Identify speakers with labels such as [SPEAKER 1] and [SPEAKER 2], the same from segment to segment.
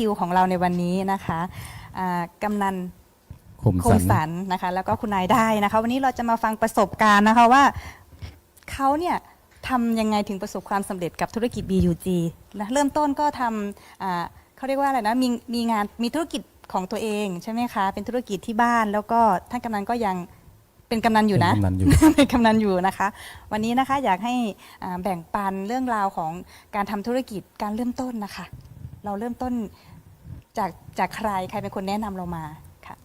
[SPEAKER 1] อยู่กับ Silver Q ของเราในวันนี้นะคะอ่ากำนัน
[SPEAKER 2] คม
[SPEAKER 1] ค
[SPEAKER 2] สั
[SPEAKER 1] ม
[SPEAKER 2] น
[SPEAKER 1] สันนะคะแล้วก็คุณนายได้นะคะ วันนี้เราจะมาฟังประสบการณ์นะคะว่าเขาเนี่ยทำยังไงถึงประสบความสำเร็จกับธุรกิจ BUG นะเริ่มต้นก็ทำอ่าเขาเรียกว่าอะไรนะมีมีงานมีธุรกิจของตัวเองใช่ไหมคะ เป็นธุรกิจที่บ้านแล้วก็ท่านกำนันก็ยังเป็นกำนันอยู่นะ
[SPEAKER 2] เป็นกำนันอยู่
[SPEAKER 1] เป็นกำนันอยู่นะคะ วันนี้นะคะอยากให้อ่าแบ่งปันเรื่องราวของการทำธุรกิจการเริ่มต้นนะคะ เราเริ่มต้นจากจากใครใครเป็นคนแนะนำเรามาค่ะ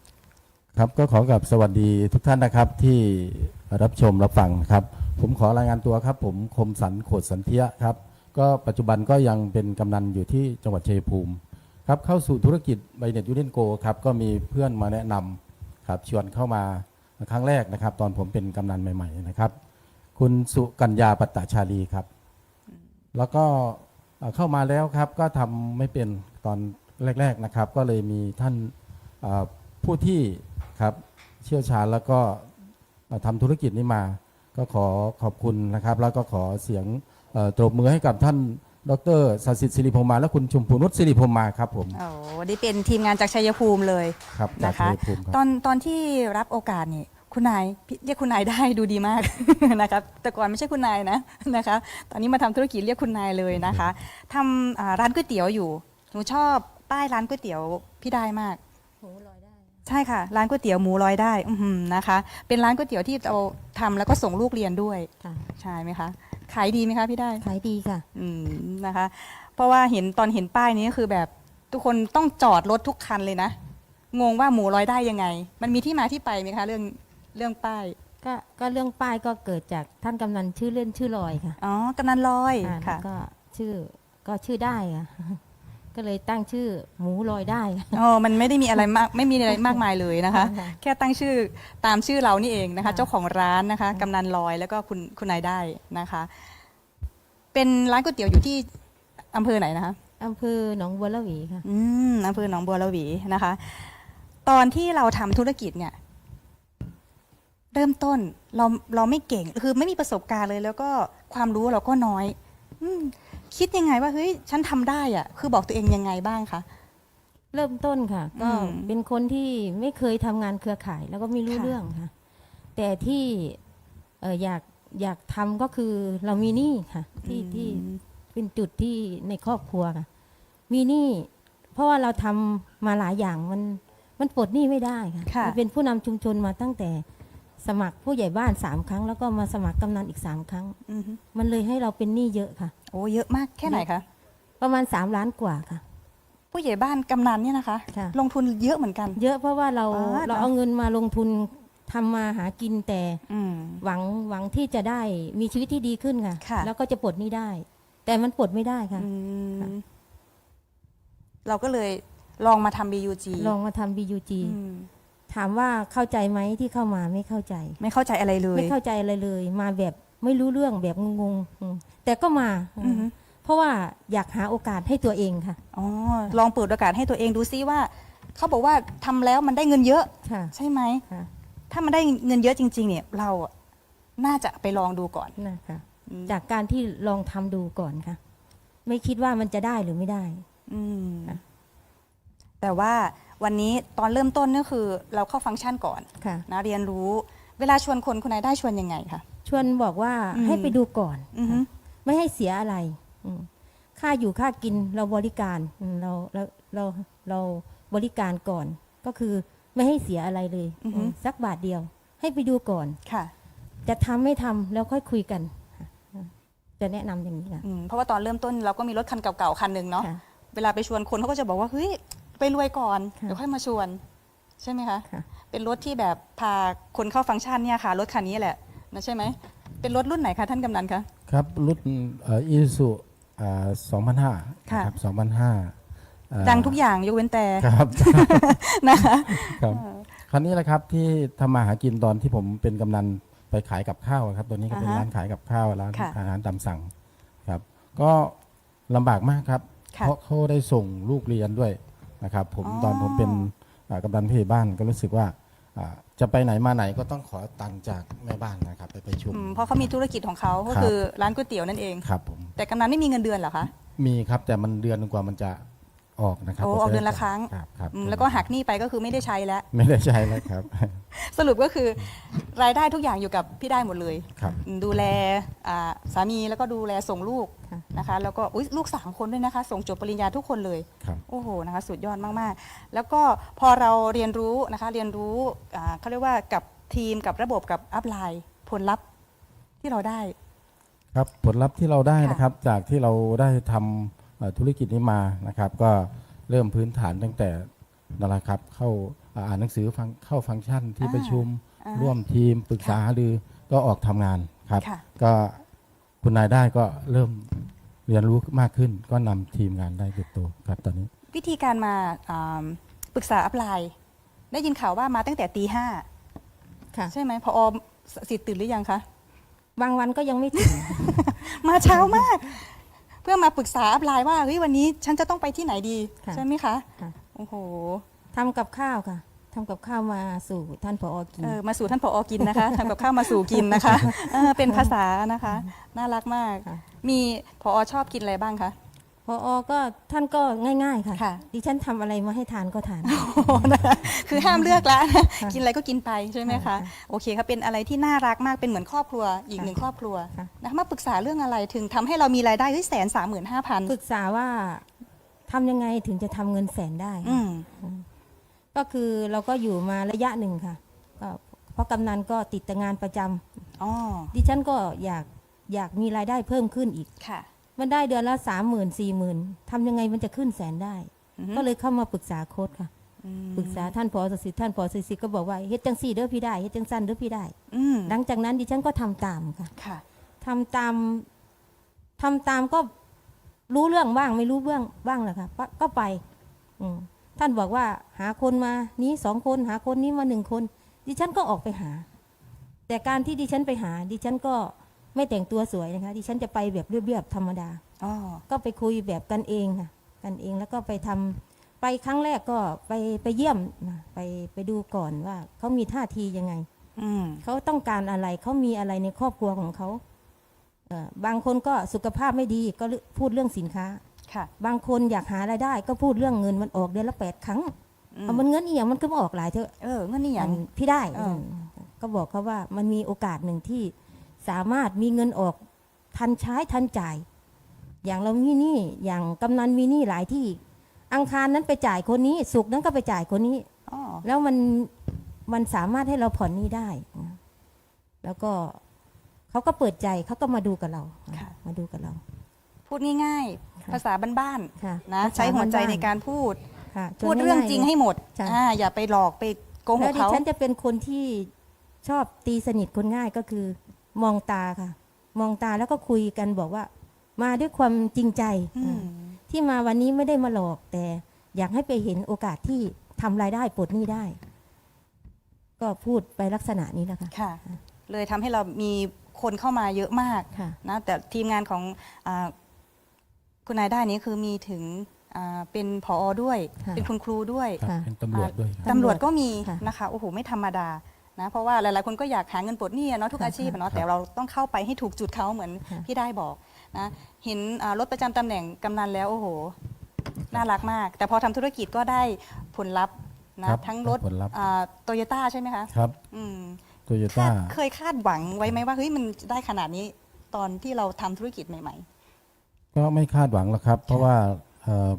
[SPEAKER 2] ครับก็ขอกับสวัสดีทุกท่านนะครับที่รับชมรับฟังครับ ผมขอรายงานตัวครับ ผมคมสันโขดสันเทียครับ ก็ปัจจุบันก็ยังเป็นกำนันอยู่ที่จังหวัดชัยภูมิครับเข้าสู่ธุรกิจไบเน็ตยูเนโกครับก็มีเพื่อนมาแนะนำครับชวนเข้ามาครั้งแรกนะครับ ตอนผมเป็นกำนันใหม่ ๆนะครับ คุณสุกัญญาปัตตชาลีครับ แล้วก็ เอ่อเข้ามาแล้วครับก็ทำไม่เป็นตอนแรก ๆนะครับ ก็เลยมีท่านเอ่อผู้ที่ครับเชี่ยวชาญแล้วก็เอ่อทำธุรกิจนี้มา ก็ขอขอบคุณนะครับ แล้วก็ขอเสียงเอ่อตบมือให้กับท่านดรสสิทธิ์สิริพรหมมาและคุณชมพูนุชสิริพรหมมาครับผม
[SPEAKER 1] โอ้ได้เป็นทีมงานจากชัยภูมิเลย
[SPEAKER 2] ครับจาก
[SPEAKER 1] นะคะ
[SPEAKER 2] ชัยภูมิครับ
[SPEAKER 1] ตอนตอนที่รับโอกาสนี่ คุณนายพี่เรียกคุณนายได้ดูดีมาก นะครับแต่ก่อนไม่ใช่คุณนายนะนะคะตอนนี้มาทำธุรกิจเรียกคุณนายเลยนะคะทำอ่าร้านก๋วยเตี๋ยวอยู่หนูชอบป้ายร้านก๋วยเตี๋ยวพี่ได้มาก
[SPEAKER 3] หมูลอยได้
[SPEAKER 1] ใช่ค่ะ ร้านก๋วยเตี๋ยวหมูลอยได้อือหือนะคะ เป็นร้านก๋วยเตี๋ยวที่เราทำแล้วก็ส่งลูกเรียนด้วย
[SPEAKER 3] ค่ะ
[SPEAKER 1] ใช่ไหมคะ ขายดีไหมคะพี่ได้
[SPEAKER 3] ขายดีค่ะ
[SPEAKER 1] อืมนะคะ เพราะว่าเห็นตอนเห็นป้ายนี้ก็คือแบบทุกคนต้องจอดรถทุกคันเลยนะ งงว่าหมูลอยได้ยังไง มันมีที่มาที่ไปไหมคะ เรื่อง เรื่องป้าย
[SPEAKER 3] ก็ก็เรื่องป้ายก็เกิดจากท่านกำนันชื่อเล่นชื่อลอยค่ะ
[SPEAKER 1] อ๋อกำนันลอย
[SPEAKER 3] อ่า
[SPEAKER 1] ค่ะ
[SPEAKER 3] แล้วก็ชื่อก็ชื่อได้ค่ะ ก็เลยตั้งชื่อหมูลอยได้ค่ะ
[SPEAKER 1] อ๋อ มันไม่ได้มีอะไรมาก ไม่มีอะไรมากมายเลยนะคะ
[SPEAKER 3] ค่ะ
[SPEAKER 1] แค่ตั้งชื่อตามชื่อเรานี่เองนะคะ
[SPEAKER 3] ค่ะ
[SPEAKER 1] เจ้าของร้านนะคะ กำนันลอยแล้วก็คุณคุณนายได้นะคะ เป็นร้านก๋วยเตี๋ยวอยู่ที่อำเภอไหนนะคะ
[SPEAKER 3] อำเภอหนองบัวละหวีค่ะ
[SPEAKER 1] อืมอำเภอหนองบัวระวีนะคะ ตอนที่เราทำธุรกิจเนี่ย เริ่มต้นเราเราไม่เก่งคือไม่มีประสบการณ์เลย แล้วก็ความรู้เราก็น้อยอืมคิดยังไงว่าเฮ้ยฉันทำได้อะคือบอกตัวเองยังไงบ้างคะ
[SPEAKER 3] เริ่มต้นค่ะ ก็
[SPEAKER 1] อืม
[SPEAKER 3] เป็นคนที่ไม่เคยทำงานเครือข่าย แล้วก็ไม่รู้
[SPEAKER 1] ค่ะ
[SPEAKER 3] เรื่องค่ะ แต่ที่เอออยากอยากทำก็คือเรามีหนี้ค่ะที่ที่
[SPEAKER 1] อืม
[SPEAKER 3] เป็นจุดที่ในครอบครัวค่ะ มีหนี้เพราะว่าเราทำมาหลายอย่างมันมันปลดหนี้ไม่ได้ค่ะ
[SPEAKER 1] ค่ะ
[SPEAKER 3] มันเป็นผู้นำชุมชนมาตั้งแต่ สมัครผู้ใหญ่บ้านสามครั้ง แล้วก็มาสมัครกำนันอีกสามครั้ง
[SPEAKER 1] อือฮึ
[SPEAKER 3] มันเลยให้เราเป็นหนี้เยอะค่ะ
[SPEAKER 1] โอ้เยอะมากแค่ไหนคะ
[SPEAKER 3] ประมาณสามล้านกว่าค่ะ
[SPEAKER 1] ผู้ใหญ่บ้านกำนันเนี่ยนะคะ
[SPEAKER 3] ค่ะ
[SPEAKER 1] ลงทุนเยอะเหมือนกัน
[SPEAKER 3] เยอะเพราะว่าเรา
[SPEAKER 1] อ๋อ
[SPEAKER 3] เราเอาเงินมาลงทุนทำมาหากินแต่
[SPEAKER 1] อืม
[SPEAKER 3] หวังหวังที่จะได้มีชีวิตที่ดีขึ้นค่ะ
[SPEAKER 1] ค่ะ
[SPEAKER 3] แล้วก็จะปลดหนี้ได้ แต่มันปลดไม่ได้ค่ะ
[SPEAKER 1] อืม
[SPEAKER 3] ค่ะ
[SPEAKER 1] เราก็เลยลองมาทำ BUG
[SPEAKER 3] ลองมาทำ BUG
[SPEAKER 1] อืม
[SPEAKER 3] ถามว่าเข้าใจไหมที่เข้ามาไม่เข้าใจ
[SPEAKER 1] ไม่เข้าใจอะไรเลย
[SPEAKER 3] ไม่เข้าใจอะไรเลย มาแบบไม่รู้เรื่องแบบงงๆอืมแต่ก็มา
[SPEAKER 1] อือฮึ
[SPEAKER 3] เพราะว่าอยากหาโอกาสให้ตัวเองค่ะ
[SPEAKER 1] อ๋อลองเปิดโอกาสให้ตัวเองดูซิว่า เขาบอกว่าทำแล้วมันได้เงินเยอะ
[SPEAKER 3] ค่ะ
[SPEAKER 1] ใช่ไหม
[SPEAKER 3] ค่ะ
[SPEAKER 1] ถ้ามันได้เงินเยอะจริง ๆ เนี่ย เราอะน่าจะไปลองดูก่อน
[SPEAKER 3] นะคะ
[SPEAKER 1] อืม
[SPEAKER 3] จากการที่ลองทำดูก่อนค่ะ ไม่คิดว่ามันจะได้หรือไม่ได้
[SPEAKER 1] อืม
[SPEAKER 3] ค่ะ
[SPEAKER 1] แต่ว่าวันนี้ตอนเริ่มต้นก็คือเราเข้าฟังก์ชันก่อน
[SPEAKER 3] ค่ะ
[SPEAKER 1] นะเรียนรู้ เวลาชวนคนคนไหนได้ชวนยังไงคะ
[SPEAKER 3] ชวนบอกว่า
[SPEAKER 1] อืม
[SPEAKER 3] ให้ไปดูก่อน
[SPEAKER 1] อือฮึ
[SPEAKER 3] ค่ะไม่ให้เสียอะไรอืมค่าอยู่ค่ากินเราบริการอืมเราเราเราเราบริการก่อน ก็คือไม่ให้เสียอะไรเลย
[SPEAKER 1] อือฮึ
[SPEAKER 3] อืมสักบาทเดียว ให้ไปดูก่อน
[SPEAKER 1] ค่ะ
[SPEAKER 3] จะทำไม่ทำแล้วค่อยคุยกันค่ะจะแนะนำอย่างนี้ค่ะ
[SPEAKER 1] อืมเพราะว่าตอนเริ่มต้นเราก็มีรถคันเก่าๆคันหนึ่งเนาะ
[SPEAKER 3] ค่ะ
[SPEAKER 1] เวลาไปชวนคนเขาก็จะบอกว่าเฮ้ย ไปรวยก่อน
[SPEAKER 3] ค่ะ
[SPEAKER 1] เดี๋ยวค่อยมาชวน ใช่ไหมคะ
[SPEAKER 3] ค่ะ
[SPEAKER 1] เป็นรถที่แบบพาคนเข้าฟังก์ชันเนี่ยค่ะรถคันนี้แหละนะใช่ไหมเป็นรถรุ่นไหนคะท่านกำนันคะ
[SPEAKER 2] ครับรุ่นอีซูสองพันห้า
[SPEAKER 1] ค่ะ
[SPEAKER 2] ครับสองพันห้า
[SPEAKER 1] ดังทุกอย่างยกเว้นแต่
[SPEAKER 2] ครับ
[SPEAKER 1] นะคะ
[SPEAKER 2] ครับคันนี้แหละครับที่ทำมาหากินตอนที่ผมเป็นกำนันไปขายกับข้าวครับตัวนี้ก็เป็น
[SPEAKER 1] อ่าฮะ
[SPEAKER 2] ร้านขายกับข้าวร้าน
[SPEAKER 1] ค่ะ
[SPEAKER 2] อาหารตามสั่งครับ ก็ลำบากมากครับ
[SPEAKER 1] ค่ะ
[SPEAKER 2] เพราะเขาได้ส่งลูกเรียนด้วย นะครับผม
[SPEAKER 1] อ๋อ
[SPEAKER 2] ตอนผมเป็นอ่ากำนันผู้ใหญ่บ้านก็รู้สึกว่าอ่าจะไปไหนมาไหนก็ต้องขอตังค์จากแม่บ้านนะครับไปประชุม
[SPEAKER 1] อืมเพราะเขามีธุรกิจของเขาก็
[SPEAKER 2] ครับ
[SPEAKER 1] คือร้านก๋วยเตี๋ยวนั่นเอง
[SPEAKER 2] ครับผม
[SPEAKER 1] แต่กำนันไม่มีเงินเดือนเหรอคะ
[SPEAKER 2] มีครับแต่มันเดือนกว่ามันจะ ออกนะครับ
[SPEAKER 1] โอ้ออกเดือนละครั้ง
[SPEAKER 2] ครับครับ
[SPEAKER 1] อืมแล้วก็หักหนี้ไปก็คือไม่ได้ใช้แล้ว
[SPEAKER 2] ไม่ได้ใช้แล้วครับ
[SPEAKER 1] สรุปก็คือรายได้ทุกอย่างอยู่กับพี่ได้หมดเลย
[SPEAKER 2] ครับ
[SPEAKER 1] ดูแลอ่าสามีแล้วก็ดูแลส่งลูก
[SPEAKER 3] ค่ะ
[SPEAKER 1] นะคะแล้วก็อุ๊ยลูกสามคนด้วยนะคะ ส่งจบปริญญาทุกคนเลย
[SPEAKER 2] ครับ
[SPEAKER 1] โอ้โหนะคะสุดยอดมากๆ แล้วก็พอเราเรียนรู้นะคะเรียนรู้อ่าเขาเรียกว่ากับทีมกับระบบกับอัพไลน์ผลลัพธ์ที่เราได้
[SPEAKER 2] ครับผลลัพธ์ที่เราได้
[SPEAKER 1] ค่ะ
[SPEAKER 2] นะครับจากที่เราได้ทำเอ่อ ธุรกิจนี้มานะครับ ก็เริ่มพื้นฐานตั้งแต่นั่นแหละครับเข้าอ่านหนังสือฟังเข้าฟังก์ชันที่
[SPEAKER 1] อ่า
[SPEAKER 2] ประชุม
[SPEAKER 1] อ่า
[SPEAKER 2] ร่วมทีมปรึกษาหารือก็ออกทำงานครับ
[SPEAKER 1] ค่ะ
[SPEAKER 2] ก็คุณนายได้ก็เริ่มเรียนรู้มากขึ้น ก็นำทีมงานได้เติบโตครับตอนนี้
[SPEAKER 1] วิธีการมาอ่าปรึกษาอัพไลน์ได้ยินข่าวว่ามาตั้งแต่ตีห้า
[SPEAKER 3] ค่ะ
[SPEAKER 1] ใช่ไหมพอสิทธิ์ตื่นหรือยังคะ
[SPEAKER 3] บางวันก็ยังไม่ถึง
[SPEAKER 1] มาเช้ามาก เพื่อมาปรึกษาอัพไลน์ว่าเฮ้ยวันนี้ฉันจะต้องไปที่ไหนดี
[SPEAKER 3] ค่ะ
[SPEAKER 1] ใช่ไหมคะ
[SPEAKER 3] ค่ะ
[SPEAKER 1] โอ้โห
[SPEAKER 3] ทำกับข้าวค่ะทำกับข้าวมาสู่ท่านผอกิน
[SPEAKER 1] เออมาสู่ท่านผอกินนะคะ ทำกับข้าวมาสู่กินนะคะเออเป็นภาษานะคะ น่ารักมาก
[SPEAKER 3] ค่ะ
[SPEAKER 1] มีผอชอบกินอะไรบ้างคะ
[SPEAKER 3] พอก็ท่านก็ง่าย ๆ ค่ะ
[SPEAKER 1] ค่ะ
[SPEAKER 3] ดิฉันทำอะไรมาให้ทานก็ทาน
[SPEAKER 1] คือห้ามเลือกละกินอะไรก็กินไปใช่ไหมคะ
[SPEAKER 3] ค่ะ
[SPEAKER 1] โอเคครับเป็นอะไรที่น่ารักมากเป็นเหมือนครอบครัวอีก
[SPEAKER 3] ค่ะ
[SPEAKER 1] หนึ่งครอบครัว
[SPEAKER 3] ค่ะ
[SPEAKER 1] นะคะมาปรึกษาเรื่องอะไรถึงทำให้เรามีรายได้แสนสามหมื่นห้าพัน
[SPEAKER 3] ปรึกษาว่าทำยังไงถึงจะทำเงินแสนได้
[SPEAKER 1] อืม
[SPEAKER 3] ก็คือเราก็อยู่มาระยะหนึ่งค่ะก็เพราะกำนันก็ติดแต่งานประจำ
[SPEAKER 1] อ๋อ
[SPEAKER 3] ดิฉันก็อยากอยากมีรายได้เพิ่มขึ้นอีก
[SPEAKER 1] ค่ะ
[SPEAKER 3] มันได้เดือนละสามหมื่นสี่หมื่นทำยังไงมันจะขึ้นแสนได้
[SPEAKER 1] อือฮึ
[SPEAKER 3] ก็เลยเข้ามาปรึกษาโค้ดค่ะ
[SPEAKER 1] อืม
[SPEAKER 3] ปรึกษาท่านพอสสิทธิ์ท่านพอสสิทธิ์ก็บอกว่าเฮ็ดจังสี่เด้อพี่ได้เฮ็ดจังสั้นเด้อพี่ได้
[SPEAKER 1] อืม
[SPEAKER 3] หลังจากนั้นดิฉันก็ทำตามค่ะ
[SPEAKER 1] ค่ะ
[SPEAKER 3] ทำตามทำตามก็รู้เรื่องบ้างไม่รู้เรื่องบ้างแหละค่ะก็ก็ไป อืมท่านบอกว่าหาคนมานี้สองคนหาคนนี้มาหนึ่งคน ดิฉันก็ออกไปหา แต่การที่ดิฉันไปหา ดิฉันก็ ไม่แต่งตัวสวยนะคะดิฉันจะไปแบบเรียบๆธรรมดา
[SPEAKER 1] อ๋อ
[SPEAKER 3] ก็ไปคุยแบบกันเองค่ะ กันเองแล้วก็ไปทำไปครั้งแรกก็ไปไปเยี่ยมนะไปไปดูก่อนว่าเขามีท่าทียังไง
[SPEAKER 1] อืม
[SPEAKER 3] เขาต้องการอะไรเขามีอะไรในครอบครัวของเขาเอ่อบางคนก็สุขภาพไม่ดีก็พูดเรื่องสินค้า
[SPEAKER 1] ค่ะ
[SPEAKER 3] บางคนอยากหารายได้ก็พูดเรื่องเงินมันออกเดือนละแปดครั้ง
[SPEAKER 1] อืม
[SPEAKER 3] เอามันเงินอีกอย่างมันก็มาออกหลายเถอะ
[SPEAKER 1] เออเงินนี่อย่าง
[SPEAKER 3] มันพี่ได้
[SPEAKER 1] เอออื
[SPEAKER 3] มก็บอกเขาว่ามันมีโอกาสหนึ่งที่ สามารถมีเงินออกทันใช้ทันจ่าย อย่างเรามีหนี้อย่างกำนันมีหนี้หลายที่ อังคารนั้นไปจ่ายคนนี้ สุกร์นั้นก็ไปจ่ายคนนี้
[SPEAKER 1] อ๋อ
[SPEAKER 3] แล้วมันมันสามารถให้เราผ่อนหนี้ได้นะแล้วก็เขาก็เปิดใจเขาก็มาดูกับเรา
[SPEAKER 1] ค่ะ
[SPEAKER 3] มาดูกับเรา
[SPEAKER 1] พูดง่าย
[SPEAKER 3] ค่ะ
[SPEAKER 1] ๆภาษาบ้าน
[SPEAKER 3] ค่ะ
[SPEAKER 1] ๆนะ
[SPEAKER 3] ภาษา
[SPEAKER 1] ใช้หัวใจ
[SPEAKER 3] บ้านๆ
[SPEAKER 1] ในการพูด
[SPEAKER 3] ค่ะ
[SPEAKER 1] พูดเรื่องจริงให้หมด
[SPEAKER 3] ใช่
[SPEAKER 1] อ่าอย่าไปหลอกไปโกห
[SPEAKER 3] แล้
[SPEAKER 1] ก
[SPEAKER 3] วดิ
[SPEAKER 1] เขา
[SPEAKER 3] ฉันจะเป็นคนที่ชอบตีสนิทคนง่ายก็คือ มองตาค่ะ มองตาแล้วก็คุยกันบอกว่า มาด้วยความจริงใจ
[SPEAKER 1] อืม
[SPEAKER 3] ที่มาวันนี้ไม่ได้มาหลอก แต่อยากให้ไปเห็นโอกาสที่ทำรายได้ปลดหนี้ได้ ก็พูดไปลักษณะนี้แหละค่ะ
[SPEAKER 1] ค่ะ เลยทำให้เรามีคนเข้ามาเยอะมาก
[SPEAKER 3] ค่ะ
[SPEAKER 1] นะแต่ทีมงานของอาคุณนายได้นี้คือมีถึงอ่าเป็นผอด้วย
[SPEAKER 3] ค่ะ
[SPEAKER 1] เป็นคุณครูด้วย
[SPEAKER 2] ครับ
[SPEAKER 3] ค่ะ
[SPEAKER 2] เป็นตำรวจด้วยครับ
[SPEAKER 1] ตำรวจก็มี
[SPEAKER 3] ค่ะ
[SPEAKER 1] นะคะโอ้โหไม่ธรรมดา นะเพราะว่าหลายๆคนก็อยากหาเงินปลดหนี้อะเนาะทุก
[SPEAKER 3] ค่ะ
[SPEAKER 1] อาชีพอะเนาะ
[SPEAKER 2] ค่ะ
[SPEAKER 1] แต่เราต้องเข้าไปให้ถูกจุดเขาเหมือน
[SPEAKER 3] ค่ะ
[SPEAKER 1] พี่ได้บอกนะเห็นอ่ารถประจำตำแหน่งกำนันแล้วโอ้โห น่ารักมาก แต่พอทำธุรกิจก็ได้ผลลัพธ์นะครับทั้งรถ
[SPEAKER 2] ผลลัพธ์
[SPEAKER 1] โตโยต้าใช่ไหมคะ
[SPEAKER 2] ครับ
[SPEAKER 1] อืม
[SPEAKER 2] โตโย
[SPEAKER 1] คา
[SPEAKER 2] ต้า
[SPEAKER 1] ดเคยคาดหวังไว้ไหมว่าเฮ้ยมันได้ขนาดนี้ตอนที่เราทำธุรกิจใหม่
[SPEAKER 2] ก็ไม่คาดหวังหรอกครับ เพราะว่าเอ่อ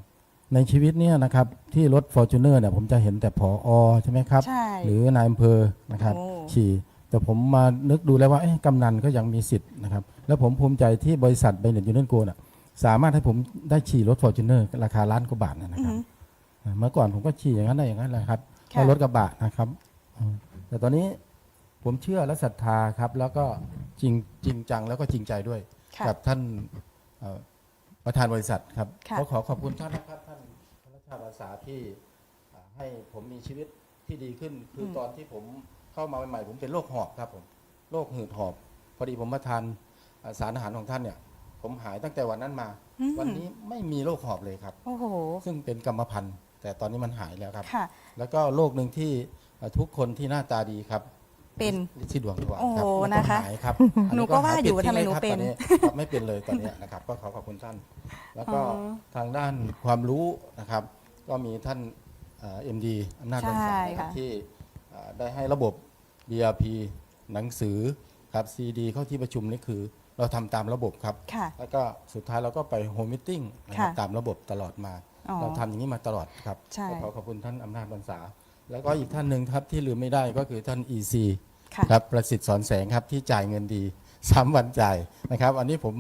[SPEAKER 2] ในชีวิตเนี่ยนะครับที่รถ f o r t u n e r เนี่ยผมจะเห็นแต่ผออใช่ไหมครับ
[SPEAKER 1] ใช่
[SPEAKER 2] หรือนายอำเภอนะครับ
[SPEAKER 1] โอ้
[SPEAKER 2] ฉี่ แต่ผมมานึกดูแล้วว่าเอ๊ะกำนันก็ยังมีสิทธิ์นะครับแล้วผมภูมิใจที่บริษัทไบเน็ตยูเนนโกน่ะสามารถให้ผมได้ฉี่รถ f o r t u n e r ราคาล้านกว่าบาทนะ
[SPEAKER 1] ๆ
[SPEAKER 2] นะ
[SPEAKER 1] อื
[SPEAKER 2] ค
[SPEAKER 1] อ
[SPEAKER 2] รับ
[SPEAKER 1] หือ
[SPEAKER 2] เมื่อก่อนผมก็ฉี่อย่างนั้นได้อย่างนั้นแหละครับ
[SPEAKER 1] ค่ะ
[SPEAKER 2] แค่รถกระบะนะครับอืมแต่ตอนนี้ผมเชื่อและศรัทธาครับ แล้วก็จริงจริงจังแล้วก็จริงใจด้วย
[SPEAKER 1] ค่ะ
[SPEAKER 2] กับท่านเอ่อประธานบริษัทครับ
[SPEAKER 1] ค่ะ
[SPEAKER 2] ก็ขอขอบคุณท่านนะครับท่านพระราชาอาสาที่อ่าให้ผมมีชีวิตที่ดีขึ้น คืออ
[SPEAKER 1] ม
[SPEAKER 2] ตอนที่ผมเข้ามาใหม่ๆผมเป็นโรคหอบครับผมโรคหืดหอบ พอดีผมมาทานอ่าสารอาหารของท่านเนี่ย ผมหายตั้งแต่วันนั้นมา
[SPEAKER 1] อืม
[SPEAKER 2] วันนี้ไม่มีโรคหอบเลยครับ
[SPEAKER 1] โอ้โห
[SPEAKER 2] ซึ่งเป็นกรรมพันธุ์ แต่ตอนนี้มันหายแล้วครับ
[SPEAKER 1] ค่ะ
[SPEAKER 2] แล้วก็โรคหนึ่งที่เอ่อทุกคนที่หน้าตาดีครับ
[SPEAKER 1] เป็น
[SPEAKER 2] ลิชี่ดวงดีกว่า
[SPEAKER 1] โอ้โห
[SPEAKER 2] รับแล้ว
[SPEAKER 1] นะคะ
[SPEAKER 2] หายครับ
[SPEAKER 1] หนูก็ว่าอยู่ว่าทำไมหนู
[SPEAKER 2] ครับ
[SPEAKER 1] เป็น
[SPEAKER 2] ตอครับไม่เป็นเลยตอนเนี้ยนะครับ ก็ขอขอบคุณท่าน แล้วก็
[SPEAKER 1] อ๋อ
[SPEAKER 2] ทางด้านความรู้นะครับ ก็มีท่านเอ็มดีอำนาจบัญ
[SPEAKER 1] ใช่
[SPEAKER 2] ชานะครับ
[SPEAKER 1] ค่ะ
[SPEAKER 2] ที่เอ่อได้ให้ระบบ BRP หนังสือครับ CD เข้าที่ประชุมนี่คือ เราทำตามระบบครับ
[SPEAKER 1] ค่ะ
[SPEAKER 2] แล้วก็สุดท้ายเราก็ไปโฮมมิทติ้งนะครับ
[SPEAKER 1] ค่ะ
[SPEAKER 2] ตามระบบตลอดมา
[SPEAKER 1] อ๋อ
[SPEAKER 2] เราทำอย่างนี้มาตลอดครับ
[SPEAKER 1] ใช่
[SPEAKER 2] ก็ขอขอบคุณท่านอำนาจบรรษาแล้วก็อีกท่านหนึ่งครับที่ลืมไม่ได้ก็คือท่าน EC
[SPEAKER 1] ค่ะ
[SPEAKER 2] ครับประสิทธิ์สอนแสงครับที่จ่ายเงินดีสามวันจ่ายนะครับ อันนี้ผม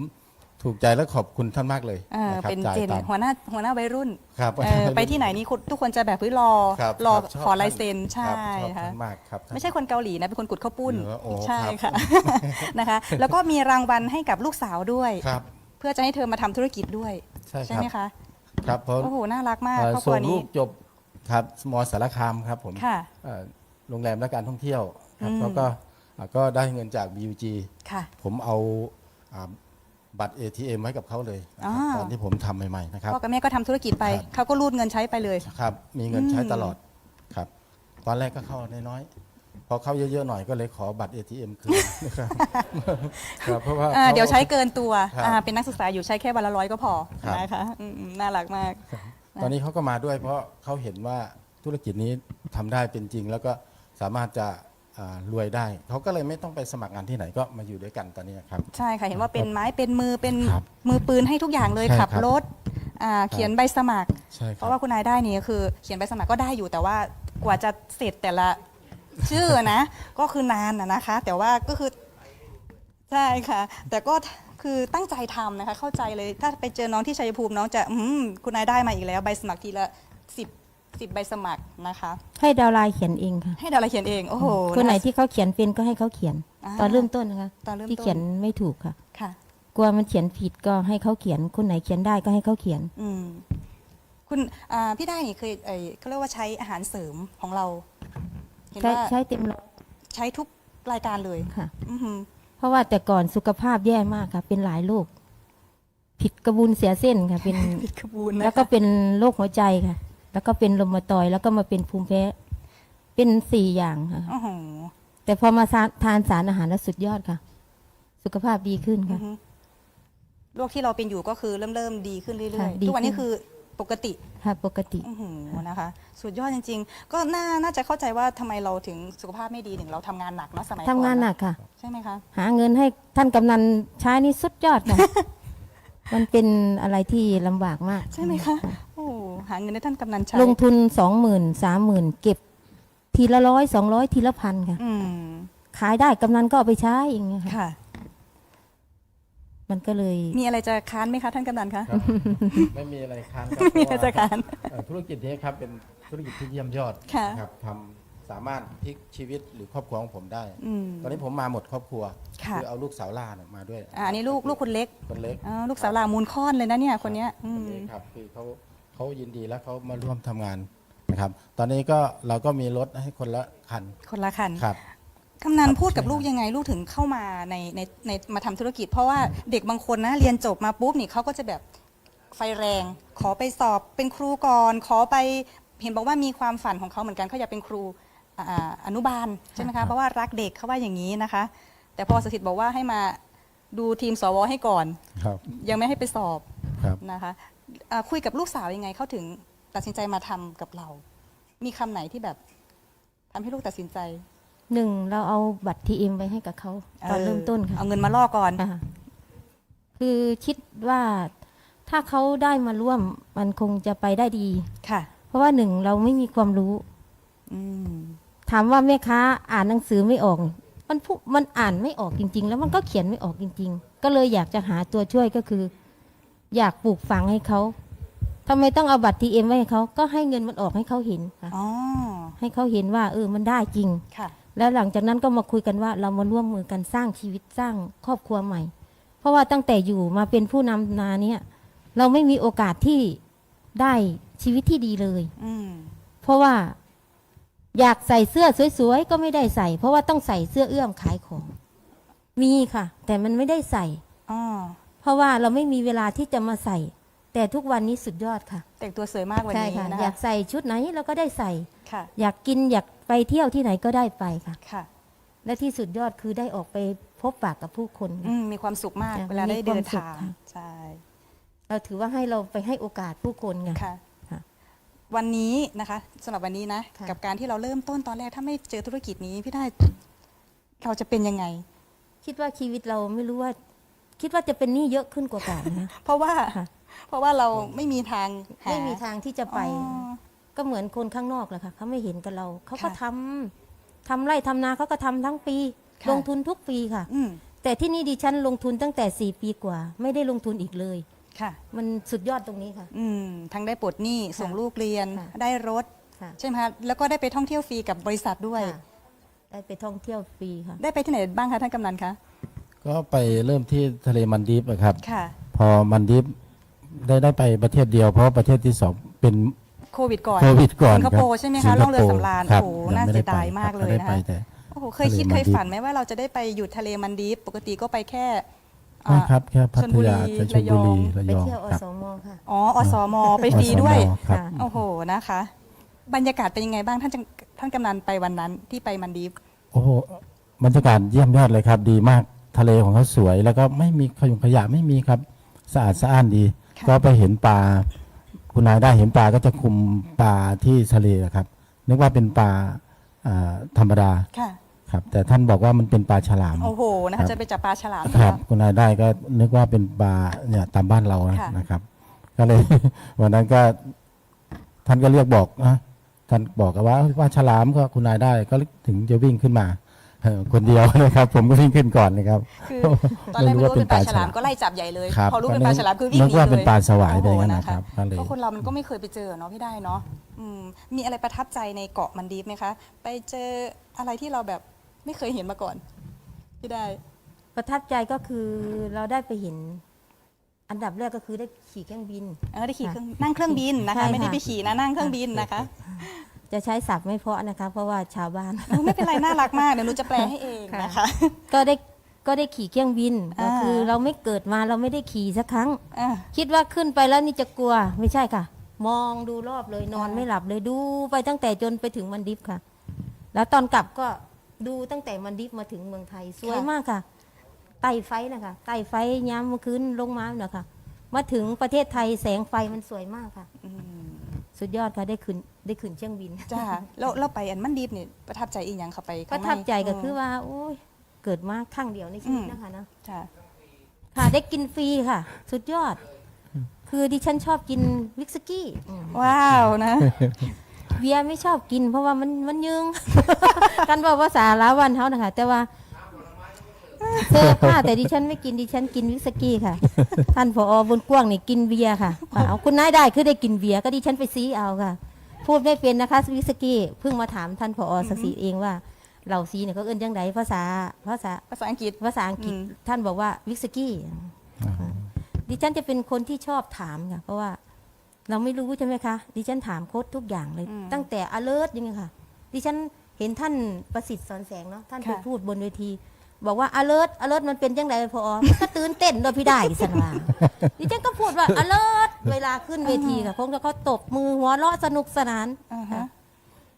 [SPEAKER 2] ถูกใจและขอบคุณท่านมากเลย
[SPEAKER 1] เออ
[SPEAKER 2] นะครับ
[SPEAKER 1] เป็น
[SPEAKER 2] จ่าย
[SPEAKER 1] เจน
[SPEAKER 2] ตาม
[SPEAKER 1] หัวหน้าหัวหน้าวัยรุ่น
[SPEAKER 2] ครับ
[SPEAKER 1] เออไปที่ไหนนี่คุณทุกคนจะแบบเฮ้ยรอ
[SPEAKER 2] ครับ
[SPEAKER 1] รอ
[SPEAKER 2] ครับชบ
[SPEAKER 1] ขอลายเซ็น
[SPEAKER 2] ท่า
[SPEAKER 1] ใช่
[SPEAKER 2] ครับชอบ
[SPEAKER 1] ค่ะ
[SPEAKER 2] ท่านมากครับท่าน
[SPEAKER 1] ไม่ใช่คนเกาหลีนะ เป็นคนกุดข้าวปุ้น
[SPEAKER 2] เหรอโอ้
[SPEAKER 1] ใช่
[SPEAKER 2] ครั
[SPEAKER 1] ค่ะ
[SPEAKER 2] บ
[SPEAKER 1] นะคะ แล้วก็มีรางวัลให้กับลูกสาวด้วย
[SPEAKER 2] ครับ
[SPEAKER 1] เพื่อจะให้เธอมาทำธุรกิจด้วย
[SPEAKER 2] ใช่
[SPEAKER 1] ใช่
[SPEAKER 2] ครับ
[SPEAKER 1] ไหมคะ
[SPEAKER 2] ครับเพราะ
[SPEAKER 1] โอ้โหน่ารักมาก
[SPEAKER 2] เอ่อ
[SPEAKER 1] ครอบค
[SPEAKER 2] ส่
[SPEAKER 1] รัว
[SPEAKER 2] งลู
[SPEAKER 1] นี้
[SPEAKER 2] กจบครับมสารคามครับผม
[SPEAKER 1] ค่ะ
[SPEAKER 2] เอ่อโรงแรมและการท่องเที่ยวครับ
[SPEAKER 1] อืม
[SPEAKER 2] แล้วก็อะก็ได้เงินจาก BUG
[SPEAKER 1] ค่ะ
[SPEAKER 2] ผมเอาอ่า บัตร ATM ไว้กับเขาเลยนะครับ
[SPEAKER 1] อ่า
[SPEAKER 2] ตอนที่ผมทำใหม่ๆนะครับ
[SPEAKER 1] พ่อกับแม่ก็ทำธุรกิจไป
[SPEAKER 2] ครับ
[SPEAKER 1] เขาก็รูดเงินใช้ไปเลย
[SPEAKER 2] ครับ มีเงินใช้
[SPEAKER 1] อืม
[SPEAKER 2] ตลอดครับ ตอนแรกก็เข้าน้อยๆพอเข้าเยอะๆหน่อยก็เลยขอบัตร ATM คืนนะครับครับเพราะว่า
[SPEAKER 1] อ่า
[SPEAKER 2] ขา
[SPEAKER 1] เดี๋ยวใช้เกินตัว
[SPEAKER 2] ครับ
[SPEAKER 1] อ่าเป็นนักศึกษาอยู่ใช้แค่วันละร้อยก็พอ
[SPEAKER 2] ครับ
[SPEAKER 1] นะคะอืมๆน่ารักมาก
[SPEAKER 2] ตอนนี้เขาก็มาด้วยเพราะเขาเห็นว่าธุรกิจนี้ทำได้เป็นจริง แล้วก็สามารถจะอ่า รวยได้เขาก็เลยไม่ต้องไปสมัครงานที่ไหนก็มาอยู่ด้วยกันตอนนี้ครับ
[SPEAKER 1] ใช่ค่ะเห็นว่าเป็นไม้เป็นมือเป็น
[SPEAKER 2] ครับ
[SPEAKER 1] มือปืนให้ทุกอย่างเลย
[SPEAKER 2] ใช่
[SPEAKER 1] ขับ
[SPEAKER 2] ครับ
[SPEAKER 1] รถอ่าเขียนใบสมัคร
[SPEAKER 2] ใช่ค
[SPEAKER 1] เพ
[SPEAKER 2] รับ
[SPEAKER 1] ราะว่าคุณนายได้นี่ก็คือเขียนใบสมัครก็ได้อยู่แต่ว่ากว่าจะเสร็จแต่ละชื่อนะ ก็คือนานนะนะคะ แต่ว่าก็คือใช่ค่ะ แต่ก็คือตั้งใจทำนะคะ เข้าใจเลยถ้าไปเจอน้องที่ชัยภูมิน้องจะอืมคุณนายได้มาอีกแล้ว ใบสมัครทีละสิบ สิบใบสมัครนะคะ
[SPEAKER 3] ให้ดาวน์ไลน์เขียนเองค่ะ
[SPEAKER 1] ให้ดาราเขียนเองโอ้โห
[SPEAKER 3] คนไหนที่เขาเขียนเป็นก็ให้เขาเขียนาตอนเริ่มต้นนะคะ
[SPEAKER 1] ตอนเริ่ม
[SPEAKER 3] ที่
[SPEAKER 1] ต้น
[SPEAKER 3] เขียนไม่ถูกค่ะ
[SPEAKER 1] ค่ะ
[SPEAKER 3] กลัวมันเขียนผิดก็ให้เขาเขียน คนไหนเขียนได้ก็ให้เขาเขียน
[SPEAKER 1] อืมคุณอ่าพี่ได้นี่เคยเอ่ยเขาเรียกว่าใช้อาหารเสริมของเรา เห็น
[SPEAKER 3] ใช้
[SPEAKER 1] ว่า
[SPEAKER 3] ใช้เต็มร้อย
[SPEAKER 1] ใช้ทุกรายการเลย
[SPEAKER 3] ค่ะ
[SPEAKER 1] อือหือ
[SPEAKER 3] เพราะว่าแต่ก่อนสุขภาพแย่มากค่ะ เป็นหลายโรคผิดกระบุนเสียเส้นค่ะ เป็น
[SPEAKER 1] ผิดขบูนนะ
[SPEAKER 3] แล้วก็เป็นโรคหัวใจค่ะ แล้วก็เป็นลมมาตอยด์แล้วก็มาเป็นภูมิแพ้ เป็นสี่อย่างค่ะ
[SPEAKER 1] โอ้โห
[SPEAKER 3] แต่พอมาทานสารอาหารแล้วสุดยอดค่ะ สุขภาพดีขึ้น
[SPEAKER 1] อื
[SPEAKER 3] ค่ะ
[SPEAKER 1] อหือโรคที่เราเป็นอยู่ก็คือเริ่มเริ่มดีขึ้นเรื่อ
[SPEAKER 3] ค่ะ
[SPEAKER 1] ย
[SPEAKER 3] ดี
[SPEAKER 1] ๆทุกวันนี้
[SPEAKER 3] ขึ้น
[SPEAKER 1] คือปกติ
[SPEAKER 3] ค่ะปกติ
[SPEAKER 1] อือหือนะคะ สุดยอดจริง ๆ ก็น่าน่าจะเข้าใจว่าทำไมเราถึงสุขภาพไม่ดีถึงเราทำงานหนักเนาะสมัยก่อน
[SPEAKER 3] ทำงานหนักค่ะ
[SPEAKER 1] ใช่ไหมคะ
[SPEAKER 3] หาเงินให้ท่านกำนันใช้นี่สุดยอดค่ะมันเป็นอะไรที่ลำบากมาก
[SPEAKER 1] ใช่ไหมคะ โอ้ หาเงินให้ท่านกำนันใช้
[SPEAKER 3] ลงทุนสองหมื่นสามหมื่นเก็บ ทีละร้อยสองร้อยทีละพันค่ะ
[SPEAKER 1] อืม
[SPEAKER 3] ขายได้กำนันก็เอาไปใช้อย่างเงี้ยค่ะ
[SPEAKER 1] ค่ะ
[SPEAKER 3] มันก็เลย
[SPEAKER 1] มีอะไรจะค้านไหมคะท่านกำนันคะ
[SPEAKER 2] ครับไม่มีอะไรค้านครับ
[SPEAKER 1] ไม่มีอะไรจะค้าน
[SPEAKER 2] เพราะว่าเอ่อธุรกิจนี้ครับเป็นธุรกิจที่เยี่ยมยอด
[SPEAKER 1] ค่ะ
[SPEAKER 2] นะครับทำสามารถพลิกชีวิตหรือครอบครัวของผมได้
[SPEAKER 1] อืม
[SPEAKER 2] ตอนนี้ผมมาหมดครอบครัว
[SPEAKER 1] ค่ะ
[SPEAKER 2] อเอาลูกสาวล่าเนี่ยมาด้วย
[SPEAKER 1] อ่าอันนี้ลูกลูกคุณเล็ก
[SPEAKER 2] คนเล็ก
[SPEAKER 1] อ่าลูกสาวลามูลค้อนเลยนะเนี่ยคนเนี้ยอื
[SPEAKER 2] คน
[SPEAKER 1] ม
[SPEAKER 2] เล็กครับคือเขา เขายินดีแล้วเขามาร่วมทำงานนะครับ ตอนนี้ก็เราก็มีรถให้คนละคัน
[SPEAKER 1] คนละคัน
[SPEAKER 2] ครับ
[SPEAKER 1] กำนัน
[SPEAKER 2] ครับ
[SPEAKER 1] พูดกับ
[SPEAKER 2] ใช่
[SPEAKER 1] ลูกยังไงลูกถึงเข้ามาในในในมาทำธุรกิจ เพราะว่าเด็กบางคนนะเรียนจบมาปุ๊บนี่เขาก็จะแบบไฟแรง ขอไปสอบเป็นครูก่อน ขอไปเห็นบอกว่ามีความฝันของเขาเหมือนกันเขาอยากเป็นครูอ่าอนุบาลใช่ไหมคะเพราะว่ารักเด็กเขาว่าอย่างนี้นะคะ แต่พอสถิตบอกว่าให้มาดูทีมสวให้ก่อน
[SPEAKER 2] ครับ
[SPEAKER 1] ยังไม่ให้ไปสอบ
[SPEAKER 2] ครับ
[SPEAKER 1] นะคะ อ่าคุยกับลูกสาวยังไงเขาถึงตัดสินใจมาทำกับเรา มีคำไหนที่แบบทำให้ลูกตัดสินใจ
[SPEAKER 3] หนึ่งเราเอาบัตรทีเอ็มไปให้กับเขาตอนเริ่มต้นค่ะ
[SPEAKER 1] เอาเงินมาล่อก่อน
[SPEAKER 3] อ่าคือคิดว่าถ้าเขาได้มาร่วมมันคงจะไปได้ดี
[SPEAKER 1] ค่ะ
[SPEAKER 3] เพราะว่าหนึ่งเราไม่มีความรู้
[SPEAKER 1] อืม
[SPEAKER 3] ถามว่าแม่ค้าอ่านหนังสือไม่ออก มันพูมันอ่านไม่ออกจริง ๆ แล้วมันก็เขียนไม่ออกจริง ๆ ก็เลยอยากจะหาตัวช่วยก็คือ อยากปลูกฝังให้เขาทำไมต้องเอาบัตรทีเอ็มไว้ให้เขาก็ให้เงินมันออกให้เขาเห็นค่ะ
[SPEAKER 1] อ๋อ
[SPEAKER 3] ให้เขาเห็นว่า เออมันได้จริง
[SPEAKER 1] ค่ะ
[SPEAKER 3] แล้วหลังจากนั้นก็มาคุยกันว่าเรามาร่วมมือกันสร้างชีวิตสร้างครอบครัวใหม่ เพราะว่าตั้งแต่อยู่มาเป็นผู้นำนาเนี่ย เราไม่มีโอกาสที่ได้ชีวิตที่ดีเลย
[SPEAKER 1] อืม
[SPEAKER 3] เพราะว่าอยากใส่เสื้อสวยๆ ก็ไม่ได้ใส่ เพราะว่าต้องใส่เสื้อเอื้อมขายของ มีค่ะ แต่มันไม่ได้ใส่
[SPEAKER 1] อ๋อ
[SPEAKER 3] เพราะว่าเราไม่มีเวลาที่จะมาใส่ แต่ทุกวันนี้สุดยอดค่ะ
[SPEAKER 1] แต่งตัวสวยมากวัน
[SPEAKER 3] ใช่
[SPEAKER 1] นี้
[SPEAKER 3] ค่ะ
[SPEAKER 1] นะ
[SPEAKER 3] อยา
[SPEAKER 1] คะ
[SPEAKER 3] กใส่ชุดไหนเราก็ได้ใส่
[SPEAKER 1] ค่ะ
[SPEAKER 3] อยากกินอยากไปเที่ยวที่ไหนก็ได้ไปค่ะ
[SPEAKER 1] ค่ะ
[SPEAKER 3] และที่สุดยอดคือได้ออกไปพบปากกับผู้คน
[SPEAKER 1] อืมมีความสุขมาก
[SPEAKER 3] ค่ะ
[SPEAKER 1] เวลาได้เดิน
[SPEAKER 3] มีความสุข
[SPEAKER 1] ทาง
[SPEAKER 3] ค่ะ
[SPEAKER 1] ใช่
[SPEAKER 3] เราถือว่าให้เราไปให้โอกาสผู้คนไง
[SPEAKER 1] ค่ะ
[SPEAKER 3] ค่ะ
[SPEAKER 1] วันนี้นะคะสำหรับวันนี้นะ
[SPEAKER 3] ค่ะ
[SPEAKER 1] กับการที่เราเริ่มต้นตอนแรกถ้าไม่เจอธุรกิจนี้พี่ได้เราจะเป็นยังไง
[SPEAKER 3] คิดว่าชีวิตเราไม่รู้ว่า คิดว่าจะเป็นหนี้เยอะขึ้นกว่าเก่านะ
[SPEAKER 1] เพราะว่า
[SPEAKER 3] ค่ะ
[SPEAKER 1] เพราะว่าเราไม่มีทางหา
[SPEAKER 3] ไม่มีทางที่จะไป
[SPEAKER 1] อ๋อ
[SPEAKER 3] ก็เหมือนคนข้างนอกแหละค่ะเขาไม่เห็นกับเรา เขาก็
[SPEAKER 1] ค่ะ
[SPEAKER 3] ทำทำไร่ทำนาเขาก็ทำทั้งปี
[SPEAKER 1] ค่ะ
[SPEAKER 3] ลงทุนทุกปีค่ะ
[SPEAKER 1] อืม
[SPEAKER 3] แต่ที่นี่ดิฉันลงทุนตั้งแต่ 4 ปีกว่า ไม่ได้ลงทุนอีกเลย
[SPEAKER 1] ค่ะ
[SPEAKER 3] มันสุดยอดตรงนี้ค่ะ
[SPEAKER 1] อืมทั้งได้ปลดหนี้ส่งลูกเรียน
[SPEAKER 3] ค่ะ
[SPEAKER 1] ได้รถ
[SPEAKER 3] ค่ะ
[SPEAKER 1] ใช่ไหมคะแล้วก็ได้ไปท่องเที่ยวฟรีกับบริษัทด้วย
[SPEAKER 3] ค่ะได้ไปท่องเที่ยวฟรีค่ะ
[SPEAKER 1] ได้ไปที่ไหนบ้างคะท่านกำนันคะ
[SPEAKER 2] ก็ไปเริ่มที่ทะเลมันดีฟอะครับ
[SPEAKER 1] ค่ะ
[SPEAKER 2] พอมันดีฟได้ได้ไปประเทศเดียวเพราะประเทศที่สองเป็น
[SPEAKER 1] โควิดก่อน
[SPEAKER 2] โควิดก่อน
[SPEAKER 1] สิงคโปร์
[SPEAKER 2] รับ
[SPEAKER 1] ใช่ไหม
[SPEAKER 2] สิ
[SPEAKER 1] คะ
[SPEAKER 2] งค
[SPEAKER 1] ล่องเรือ
[SPEAKER 2] โป
[SPEAKER 1] สำราญ
[SPEAKER 2] คบ
[SPEAKER 1] โอ้โห
[SPEAKER 2] ง
[SPEAKER 1] น่า
[SPEAKER 2] ไม่
[SPEAKER 1] เสี
[SPEAKER 2] ได้
[SPEAKER 1] ยดาย
[SPEAKER 2] ไป
[SPEAKER 1] มาก
[SPEAKER 2] ครับ
[SPEAKER 1] เลย
[SPEAKER 2] ได้
[SPEAKER 1] นะ
[SPEAKER 2] ไป
[SPEAKER 1] คะ
[SPEAKER 2] แต่
[SPEAKER 1] โอ้โหเคยคิด
[SPEAKER 2] ทะเล
[SPEAKER 1] เคย
[SPEAKER 2] มาลดีฟ
[SPEAKER 1] ฝันไหมว่าเราจะได้ไปอยู่ทะเลมันดีฟปกติก็ไปแค่
[SPEAKER 2] ไม่ครับแค่พั
[SPEAKER 1] ชล
[SPEAKER 2] ท
[SPEAKER 1] บุรี
[SPEAKER 2] ยาจะชลบุรี
[SPEAKER 1] ระ
[SPEAKER 2] ระ
[SPEAKER 3] ไป
[SPEAKER 2] ยอง
[SPEAKER 3] เที่ยวอ
[SPEAKER 2] ครับ
[SPEAKER 3] สมค่ะ
[SPEAKER 1] อ๋ออสมไปฟรีด้วย
[SPEAKER 2] อสมครับ
[SPEAKER 3] ค่ะ
[SPEAKER 1] โอ้โหนะคะ บรรยากาศเป็นยังไงบ้างท่านจังท่านกำนันไปวันนั้นที่ไปมันดีฟ
[SPEAKER 2] โอ้โหบรรยากาศเยี่ยมยอดเลยครับดีมาก ทะเลของเขาสวย แล้วก็ไม่มีขยงขยะไม่มีครับสะอาดสะอ้านดี
[SPEAKER 1] ค่ะ
[SPEAKER 2] ก็ไปเห็นปลาคุณนายได้เห็นปลาก็จะคุมปลาที่ทะเลอะครับ นึกว่าเป็นปลาอ่าธรรมดา
[SPEAKER 1] ค่ะ
[SPEAKER 2] ครับแต่ท่านบอกว่ามันเป็นปลาฉลาม
[SPEAKER 1] โอ้โหนะ
[SPEAKER 2] ครั
[SPEAKER 1] คะ
[SPEAKER 2] บ
[SPEAKER 1] จะไปจับปลาฉลาม
[SPEAKER 2] ครับ
[SPEAKER 1] นะะ
[SPEAKER 2] คุณนายได้ก็นึกว่าเป็นปลาเนี่ยตามบ้านเรานะ
[SPEAKER 1] ค่ะ
[SPEAKER 2] นะครับ ก็เลยวันนั้นก็ท่านก็เรียกบอกนะท่านบอกกันว่าว่าฉลามก็คุณนายได้ก็ถึงจะวิ่งขึ้นมาเออ คนเดียวนะครับ ผมก็วิ่งขึ้นก่อนนะครับ
[SPEAKER 1] คือตอนแรกไม่รู้ว่าเป็นปลาฉลามก็ไล่จับใหญ่เลย
[SPEAKER 2] ครับ
[SPEAKER 1] พอรู้เป็นปลาฉลามคือวิ่งห
[SPEAKER 2] นึ
[SPEAKER 1] นี
[SPEAKER 2] กว่า
[SPEAKER 1] เลย
[SPEAKER 2] เป็นปลาสวายไป
[SPEAKER 1] โอ้โห
[SPEAKER 2] งั้น
[SPEAKER 1] นะ
[SPEAKER 2] นะครับก็เลย
[SPEAKER 1] เพราะคนเรามันก็ไม่เคยไปเจอเนาะพี่ได้เนาะอืมมีอะไรประทับใจในเกาะมันดีฟไหมคะ ไปเจออะไรที่เราแบบไม่เคยเห็นมาก่อนพี่ได้
[SPEAKER 3] ประทับใจก็คือเราได้ไปเห็น อันดับแรกก็คือได้ขี่เครื่องบิน
[SPEAKER 1] เออได้ขี่เครื่องนั่งเครื่องบินนะ
[SPEAKER 3] ใช่
[SPEAKER 1] คะ
[SPEAKER 3] ค่ะ
[SPEAKER 1] ไม่ได้ไปขี่นะนั่งเครื่องบินนะคะ
[SPEAKER 3] จะใช้ศัพท์ไม่เพราะนะคะเพราะว่าชาวบ้าน
[SPEAKER 1] เออไม่เป็นไรน่ารักมากเดี๋ยวหนูจะแปลให้เองนะคะ
[SPEAKER 3] ก็ได้ก็ได้ขี่เครื่องบิน
[SPEAKER 1] อ่า
[SPEAKER 3] ก็คือเราไม่เกิดมาเราไม่ได้ขี่สักครั้ง
[SPEAKER 1] อะ
[SPEAKER 3] คิดว่าขึ้นไปแล้วนี่จะกลัวไม่ใช่ค่ะ มองดูรอบเลยนอน
[SPEAKER 1] อ่า
[SPEAKER 3] ไม่หลับเลยดูไปตั้งแต่จนไปถึงมันดิฟค่ะ แล้วตอนกลับก็ดูตั้งแต่มันดิฟมาถึงเมืองไทยสวยมากค่ะไต่ไฟนะคะไต่ไฟย้ำเมื่อคืนลงมาเนะคะมาถึงประเทศไทยแสงไฟมันสวยมากค่ะ
[SPEAKER 1] อืม
[SPEAKER 3] สุดยอดค่ะได้ขึ้นได้ขึ้นเครื่องบิน
[SPEAKER 1] จ้าแล้วเราไปอันมันดีฟเนี่ยประทับใจอีกอย่างเข้าไป
[SPEAKER 3] ป
[SPEAKER 1] ข้า
[SPEAKER 3] ระ
[SPEAKER 1] งใน
[SPEAKER 3] ทับใจก็คือว่าโอ้ยเกิดมาครั้งเดียวในชีวิต
[SPEAKER 1] อืม
[SPEAKER 3] นะคะเนอะ
[SPEAKER 1] จ้า
[SPEAKER 3] ค่ะ ได้กินฟรีค่ะ สุดยอด คือดิฉันชอบกินวิกสกี้อืม
[SPEAKER 1] ว้าวนะ
[SPEAKER 3] เบียร์ไม่ชอบกิน เพราะว่ามันมันยึง กันบอกว่าสาลาวันเขานะคะแต่ว่า เสื้อผ้าแต่ดิฉันไม่กินดิฉันกินวิกสกี้ค่ะ ท่านผอบุญกว้างนี่กินเบียร์ค่ะเอาคุณนายได้คือได้กินเบียร์ก็ดิฉันไปซีเอาค่ะ พูดไม่เป็นนะคะวิกสกี้เพิ่งมาถามท่านผอสักดิ์ศรีเองว่าเหล่าซีเนี่ยเขาเอื้นจังไดภาษาภาษา
[SPEAKER 1] ภาษาอังกฤษ
[SPEAKER 3] ภาษาอังกฤษ
[SPEAKER 1] อืม
[SPEAKER 3] ท่านบอกว่าวิกสกี้ดิฉันจะเป็นคนที่ชอบถามค่ะเพราะว่าเราไม่รู้ใช่ไหมคะ ดิฉันถามโค้ดทุกอย่างเลย
[SPEAKER 1] อืม
[SPEAKER 3] ตั้งแต่ alert ยังไงค่ะ ดิฉันเห็นท่านประสิทธิ์สอนแสงเนาะท่านไป
[SPEAKER 1] ค่ะ
[SPEAKER 3] พูดบนเวที บอกว่า alert alert มันเป็นยังไงพอมันก็ตื่นเต้นโดยพี่ได้สันว่าดิฉันก็พูดว่า alert เวลาขึ้นเวทีค่ะคงจะเขาตบมือหัวเราะสนุกสนาน
[SPEAKER 1] อ่าฮะ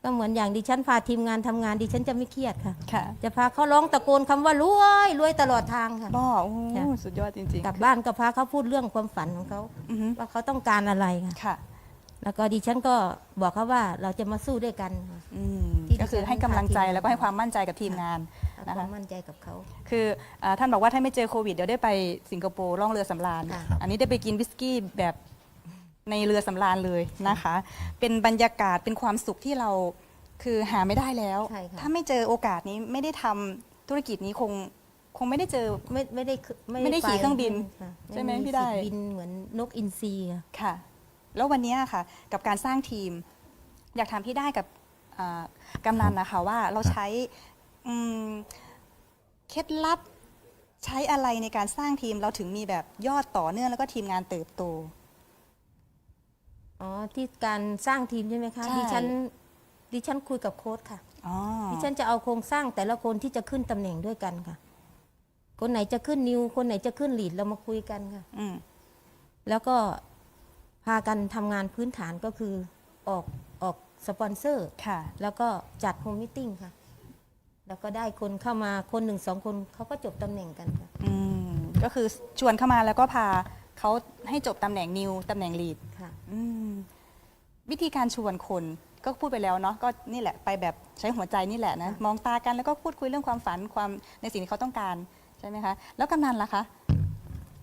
[SPEAKER 3] ก็เหมือนอย่างดิฉันพาทีมงานทำงานดิฉันจะไม่เครียดค่ะ
[SPEAKER 1] ค่ะ
[SPEAKER 3] จะพาเขาร้องตะโกนคำว่ารวยรวยตลอดทางค่ะ
[SPEAKER 1] บ่โอ้โห
[SPEAKER 3] ค่ะ
[SPEAKER 1] สุดยอดจริง
[SPEAKER 3] กลับบ้านก็พาเขาพูดเรื่องความฝันของเขา
[SPEAKER 1] ๆอือฮึ
[SPEAKER 3] ว่าเขาต้องการอะไรค่ะ
[SPEAKER 1] ค่ะ
[SPEAKER 3] แล้วก็ดิฉันก็บอกเขาว่าเราจะมาสู้ด้วยกันค่ะ
[SPEAKER 1] อืม
[SPEAKER 3] ที่
[SPEAKER 1] ก็คือให้กำลังใจ
[SPEAKER 3] ที่
[SPEAKER 1] แล้วก็ให้ความมั่นใจกับทีมงาน
[SPEAKER 3] เอา
[SPEAKER 1] นะคะ
[SPEAKER 3] ความมั่นใจกับเขา
[SPEAKER 1] คืออ่าท่านบอกว่าถ้าไม่เจอโควิดเดี๋ยวได้ไปสิงคโปร์ล่องเรือสำราญ
[SPEAKER 3] ค่ะ
[SPEAKER 1] อันนี้ได้ไปกินวิสกี้แบบในเรือสำราญเลยนะคะ เป็นบรรยากาศเป็นความสุขที่เราคือหาไม่ได้แล้ว
[SPEAKER 3] ใช่ค่ะ
[SPEAKER 1] ถ้าไม่เจอโอกาสนี้ไม่ได้ทำธุรกิจนี้คงคงไม่ได้เจอ
[SPEAKER 3] ไม่ไม่ได้ขึ้น
[SPEAKER 1] ไม่ได้ขี่เครื่องบิน
[SPEAKER 3] ค่ะ
[SPEAKER 1] ใช่ไหม
[SPEAKER 3] สิทธิ์
[SPEAKER 1] พี่ได้
[SPEAKER 3] บินเหมือนนกอินทรีค่ะ
[SPEAKER 1] ค่ะ แล้ววันนี้ค่ะ กับการสร้างทีม อยากถามพี่ได้กับอ่ากำนันนะคะว่าเราใช้ อืมเคล็ดลับใช้อะไรในการสร้างทีมเราถึงมีแบบยอดต่อเนื่องแล้วก็ทีมงานเติบโต
[SPEAKER 3] อ๋อที่การสร้างทีมใช่ไหมคะ
[SPEAKER 1] ใช่
[SPEAKER 3] ดิฉันดิฉันคุยกับโค้ชค่ะ
[SPEAKER 1] อ๋อ
[SPEAKER 3] ดิฉันจะเอาโครงสร้างแต่ละคนที่จะขึ้นตำแหน่งด้วยกันค่ะ คนไหนจะขึ้นนิว คนไหนจะขึ้นลีดเรามาคุยกันค่ะ
[SPEAKER 1] อืม
[SPEAKER 3] แล้วก็พากันทำงานพื้นฐานก็คือออกออกสปอนเซอร์
[SPEAKER 1] ค่ะ
[SPEAKER 3] แล้วก็จัดโฮมมิทติ้งค่ะ แล้วก็ได้คนเข้ามาคนหนึ่งสองคนเขาก็จบตำแหน่งกันค่ะ
[SPEAKER 1] อืมก็คือชวนเข้ามาแล้วก็พาเขาให้จบตำแหน่งนิวตำแหน่งลีด
[SPEAKER 3] ค่ะ
[SPEAKER 1] อืมวิธีการชวนคนก็พูดไปแล้วเนาะก็นี่แหละไปแบบใช้หัวใจนี่แหละนะ
[SPEAKER 3] ค่ะ
[SPEAKER 1] มองตากันแล้วก็พูดคุยเรื่องความฝันความในสิ่งที่เขาต้องการใช่ไหมคะ แล้วกำนันล่ะคะ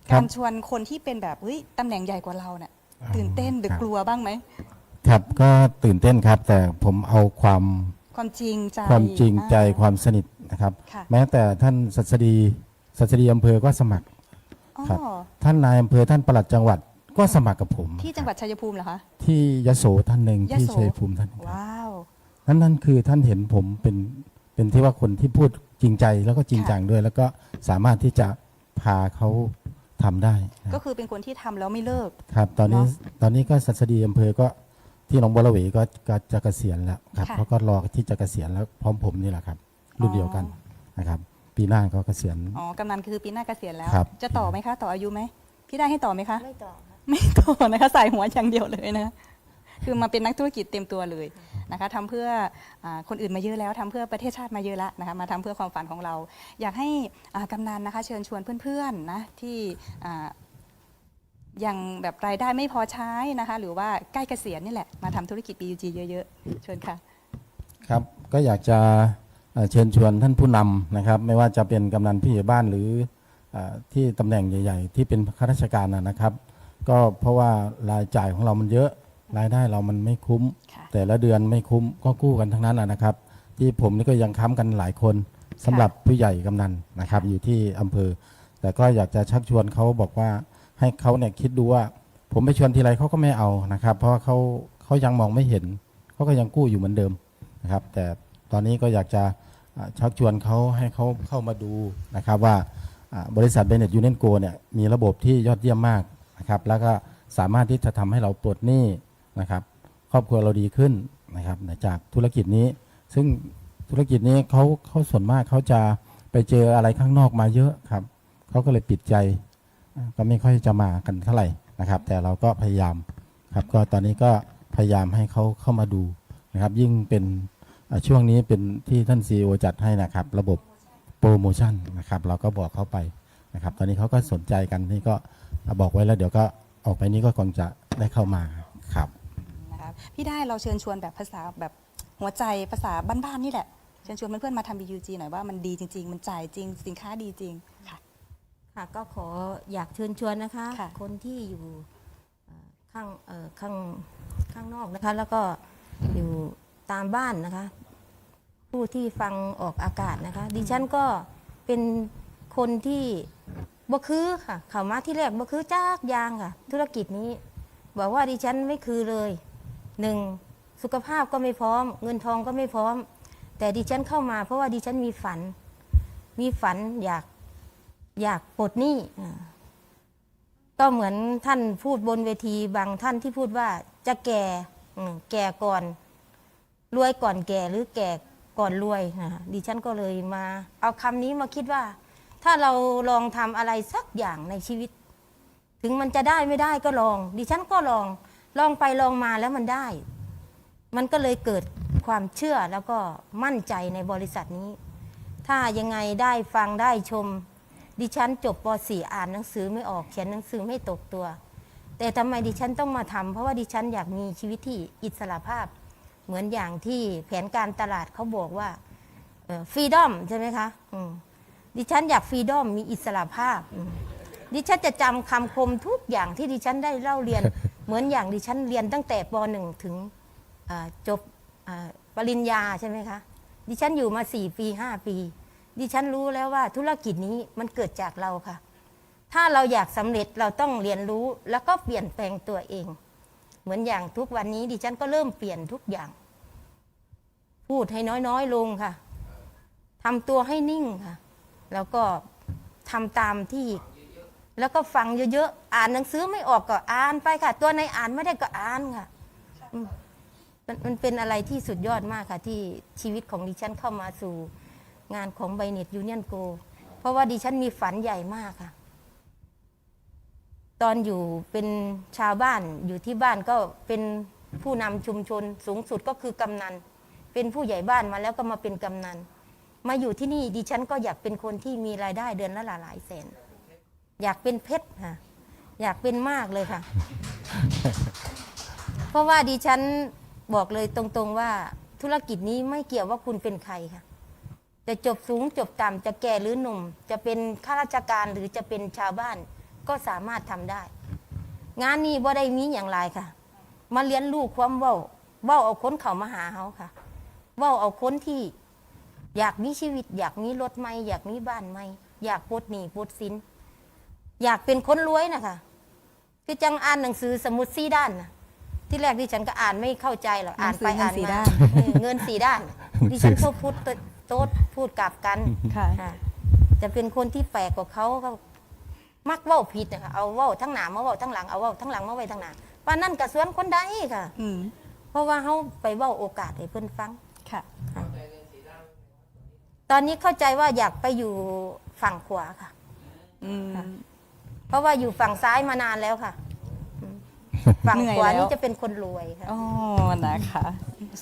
[SPEAKER 2] ครับ
[SPEAKER 1] การชวนคนที่เป็นแบบเฮ้ยตำแหน่งใหญ่กว่าเราเนี่ยตื่นเต้นหรือ
[SPEAKER 2] ครับ
[SPEAKER 1] กลัวบ้างไหม
[SPEAKER 2] ครับก็ตื่นเต้นครับ แต่ผมเอาความ
[SPEAKER 1] ความจริงใจ
[SPEAKER 2] ความจริงใจ
[SPEAKER 1] อ่า
[SPEAKER 2] ความสนิทนะครับ
[SPEAKER 1] ค่ะ
[SPEAKER 2] แม้แต่ท่านสัสดีสัสดีอำเภอก็สมัคร
[SPEAKER 1] อ๋อ
[SPEAKER 2] ครับ ท่านนายอำเภอท่านปลัดจังหวัดก็สมัครกับผม
[SPEAKER 1] ที่จังหวัดชัยภูมิเหรอคะ
[SPEAKER 2] ที่ยโสท่านหนึ่ง
[SPEAKER 1] ย
[SPEAKER 2] ที่
[SPEAKER 1] โส
[SPEAKER 2] ชัยภูมิท่านหนึ่งครับ
[SPEAKER 1] ว้าว
[SPEAKER 2] นั่นนั่นคือท่านเห็นผมเป็นเป็นที่ว่าคนที่พูดจริงใจแล้วก็จริงจังด้วย แล้วก็สามารถที่จะพาเขาทำได้นะ
[SPEAKER 1] ก็คือเป็นคนที่ทำแล้วไม่เลิก
[SPEAKER 2] ครับ ตอนนี้
[SPEAKER 1] เนอะ
[SPEAKER 2] ตอนนี้ก็สัสดีอำเภอก็ ที่หนองบัวระเวก็ก็จะเกษียณแล้วครับ
[SPEAKER 1] ค่ะ
[SPEAKER 2] เขาก็รอที่จะเกษียณแล้วพร้อมผมนี่แหละครับ รุ่นเดียวกันนะครับ ปีหน้าก็เกษียณ
[SPEAKER 1] อ๋อกำนันคือปีหน้าเกษียณแล้ว
[SPEAKER 2] ครับ
[SPEAKER 1] จะต่อไหมคะ ต่ออายุไหมพี่ได้ให้ต่อไหมคะ
[SPEAKER 3] ไม่ต่อค่ะ
[SPEAKER 1] ไม่ต่อนะคะใส่หัวอย่างเดียวเลยนะคือมาเป็นนักธุรกิจเต็มตัวเลยนะคะทำเพื่ออาคนอื่นมาเยอะแล้วทำเพื่อประเทศชาติมาเยอะแล้วนะคะมาทำเพื่อความฝันของเรา อยากให้อ่ากำนันนะคะ เชิญชวนเพื่อนๆนะที่อ่า ยังแบบรายได้ไม่พอใช้นะคะ หรือว่าใกล้เกษียณนี่แหละ มาทำธุรกิจ BUG เยอะๆ เชิญค่ะ
[SPEAKER 2] ครับก็อยากจะเอ่อเชิญชวนท่านผู้นำนะครับ ไม่ว่าจะเป็นกำนันผู้ใหญ่บ้านหรือเออที่ตำแหน่งใหญ่ ๆ ที่เป็นข้าราชการนะนะครับ ก็เพราะว่ารายจ่ายของเรามันเยอะ รายได้เรามันไม่คุ้ม
[SPEAKER 1] ค่ะ
[SPEAKER 2] แต่ละเดือนไม่คุ้มก็กู้กันทั้งนั้นนะนะครับ ที่ผมนี่ก็ยังค้ำกันหลายคนสำหรับผู้ใหญ่กำนันนะครับ อยู่ที่อำเภอ แต่ก็อยากจะชักชวนเขาบอกว่า ให้เขาเนี่ยคิดดูว่า ผมไปชวนทีไรเขาก็ไม่เอานะครับ เพราะว่าเขาเขายังมองไม่เห็นเขาก็ยังกู้อยู่เหมือนเดิมนะครับ แต่ตอนนี้ก็อยากจะชักชวนเขาให้เขาเข้ามาดูนะครับ ว่าบริษัทเบเน็ตยูเน c โกเนี่ยมีระบบที่ยอดเยี่ยมมากนะครับ แล้วก็สามารถที่จะทำให้เราปลดหนี้นะครับครอบครัวเราดีขึ้นนะครับจากธุรกิจนี้ ซึ่งธุรกิจนี้เขาเขาส่วนมากเขาจะไปเจออะไรข้างนอกมาเยอะครับเขาก็เลยปิดใจ ก็ไม่ค่อยจะมากันเท่าไหร่นะครับ แต่เราก็พยายามครับก็ตอนนี้ก็พยายามให้เขาเข้ามาดูนะครับ ยิ่งเป็นช่วงนี้เป็นที่ท่านซีอจัดให้นะครับ ระบบโปรโมชั่นนะครับ เราก็บอกเขาไปนะครับ ตอนนี้เขาก็สนใจกันนี่ก็บอกไว้แล้วเดี๋ยวก็ออกไปนี้ก็คงจะได้เข้ามาครับ
[SPEAKER 1] นะคะพี่ได้เราเชิญชวนแบบภาษาแบบหัวใจภาษาบ้านๆนี่แหละเชิญชวนเพื่อนๆมาทำ BUG หน่อยว่ามันดีจริง ๆ มันจ่ายจริง สินค้าดีจริงค่ะ
[SPEAKER 3] ค่ะก็ขออยากเชิญชวนนะคะ
[SPEAKER 1] ค่ะ
[SPEAKER 3] คนที่อยู่เอ่อข้างเอ่อข้างข้างนอกนะคะ แล้วก็อยู่ตามบ้านนะคะ ผู้ที่ฟังออกอากาศนะคะ ดิฉันก็เป็นคนที่บ่คือค่ะเขามาที่แรกบ่คือจากอยางค่ะ ธุรกิจนี้ บอกว่าดิฉันไม่คือเลยหนึ่งสุขภาพก็ไม่พร้อม เงินทองก็ไม่พร้อม แต่ดิฉันเข้ามาเพราะว่าดิฉันมีฝัน มีฝันอยาก อยากปลดหนี้อ่ก็เหมือนท่านพูดบนเวทีบางท่านที่พูดว่าจะแก่แก่ก่อนรวยก่อนแก่หรือแก่ก่อนรวยนะดิฉันก็เลยมา เอาคำนี้มาคิดว่า ถ้าเราลองทำอะไรสักอย่างในชีวิต ถึงมันจะได้ไม่ได้ก็ลอง ดิฉันก็ลองลองไปลองมาแล้วมันได้ มันก็เลยเกิดความเชื่อแล้วก็มั่นใจในบริษัทนี้ ถ้ายังไงได้ฟังได้ชม ดิฉันจบป .4 อ่านหนังสือไม่ออกเขียนหนังสือไม่ตกตัว แต่ทำไมดิฉันต้องมาทำเพราะว่าดิฉันอยากมีชีวิตที่อิสระภาพ เหมือนอย่างที่แผนการตลาดเขาบอกว่าฟรีดอมใช่ไหมคะมดิฉันอยากฟรีดอมมีอิสระภาพ ดิฉันจะจำคำคมทุกอย่างที่ดิฉันได้เล่าเรียน เหมือนอย่างดิฉันเรียนตั้งแต่ป .1 ถึงจบปริญญาใช่ไหมคะดิฉันอยู่มา4ปี5ปี ดิฉันรู้แล้วว่าธุรกิจนี้มันเกิดจากเราค่ะ ถ้าเราอยากสำเร็จเราต้องเรียนรู้แล้วก็เปลี่ยนแปลงตัวเอง เหมือนอย่างทุกวันนี้ดิฉันก็เริ่มเปลี่ยนทุกอย่าง พูดให้น้อยๆลงค่ะทำตัวให้นิ่งค่ะ แล้วก็ทำตามที่ แล้วก็ฟังเยอะๆอ่านหนังสือไม่ออกก็อ่านไปค่ะ ตัวในอ่านไม่ได้ก็อ่านค่ะอืมมันมันเป็นอะไรที่สุดยอดมากค่ะ ที่ชีวิตของดิฉันเข้ามาสู่ งานของไบเน็ตยูเนียนโกเพราะว่าดิฉันมีฝันใหญ่มากค่ะ ตอนอยู่เป็นชาวบ้านอยู่ที่บ้านก็เป็นผู้นำชุมชนสูงสุดก็คือกำนัน เป็นผู้ใหญ่บ้านมาแล้วก็มาเป็นกำนัน มาอยู่ที่นี่ดิฉันก็อยากเป็นคนที่มีรายได้เดือนละหลายลายแสน อยากเป็นเพชรค่ะอยากเป็นมากเลยค่ะ เพราะว่าดิฉันบอกเลยตรงๆว่าธุรกิจนี้ไม่เกี่ยวว่าคุณเป็นใครค่ะ จะจบสูงจบต่ำจะแก่หรือหนุ่ม จะเป็นข้าราชการหรือจะเป็นชาวบ้านก็สามารถทำได้ งานนี้บ่ได้มีอย่างไรค่ะ มาเรียนรู้ความเว้าเว้าเอาคนเขามาหาเขาค่ะ เว้าเอาคนที่ อยากมีชีวิต อยากมีรถใหม่อยากมีบ้านใหม่อยากปลดหนี้ปลดสิน อยากเป็นคนรวยนะคะคือจังอ่านหนังสือสมุดสี่ด้านนะที่แรกที่ฉันก็อ่านไม่เข้าใจหรอกอ่านไป
[SPEAKER 1] หนั
[SPEAKER 3] อ่างน
[SPEAKER 1] สือเงินสี่
[SPEAKER 3] มา
[SPEAKER 1] ด้าน
[SPEAKER 3] เออเงินสี่ด้านดิฉันก็พูด โต๊ดพูดกลับกัน
[SPEAKER 1] ค่ะ
[SPEAKER 3] อ่าจะเป็นคนที่แปลกกว่าเขาก็มักเว้าผิดนะคะเอาเว้าทั้งหนามาเว้าทั้งหลังเอาเว้าทั้งหลังมาไว้ทั้งหน้าปานนั่นกระสวนคนใดค่ะ
[SPEAKER 1] อืม
[SPEAKER 3] เพราะว่าเขาไปเว้าโอกาสให้เพื่อนฟัง
[SPEAKER 1] ค่ะ
[SPEAKER 3] ตอนนี้เข้าใจว่าอยากไปอยู่ฝั่งขวาค่ะ
[SPEAKER 1] อืม
[SPEAKER 3] เพราะว่าอยู่ฝั่งซ้ายมานานแล้วค่ะอืม ฝั่ง
[SPEAKER 1] เหนื่อย
[SPEAKER 3] ขวา
[SPEAKER 1] แล้ว
[SPEAKER 3] นี่จะเป็นคนรวยค่ะ
[SPEAKER 1] อ๋อนะคะ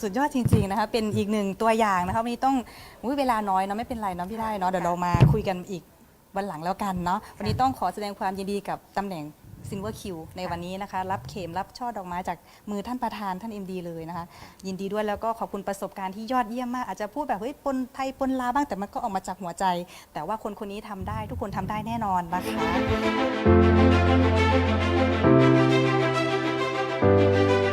[SPEAKER 1] สุดยอดจริงๆนะคะ เป็นอีกหนึ่งตัวอย่างนะคะวันนี้ต้องอุ๊ยเวลาน้อยเนาะไม่เป็นไรเนาะพี่ได้เนาะเดี๋ยวเรามาคุยกันอีกวันหลังแล้วกันเนาะวันนี้ต้องขอแสดงความยินดีกับตำแหน่งซินเวอร์คิวในวันนี้นะคะ รับเข็มรับช่อดอกไม้จากมือท่านประธานท่าน MD เลยนะคะ ยินดีด้วยแล้วก็ขอบคุณประสบการณ์ที่ยอดเยี่ยมมาก อาจจะพูดแบบเฮ้ยปนไทยปนลาวบ้างแต่มันก็ออกมาจากหัวใจ แต่ว่าคนคนนี้ทำได้ทุกคนทำได้แน่นอนนะคะ Música